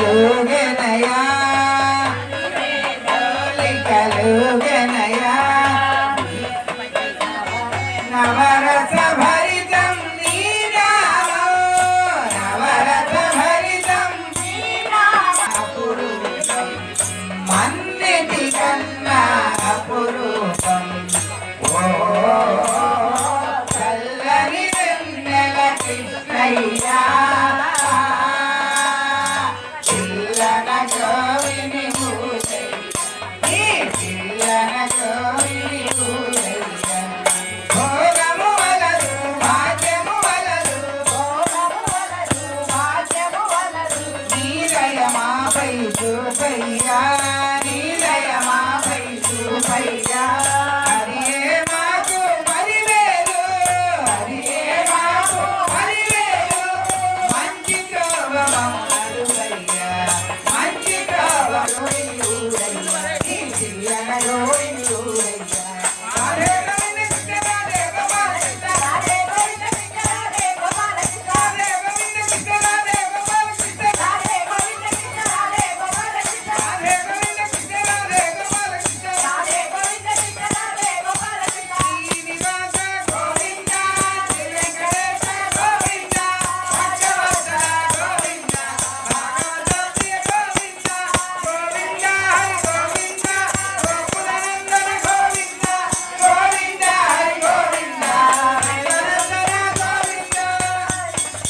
కలుగనయా కలుగనయా నవరస భరితం నీరాలో నవరస భరితం అపురూపం. మన్నిటి కన్నా అపురూపం. ఓ చల్లని వెన్నెల కృష్ణయ్యా yeah.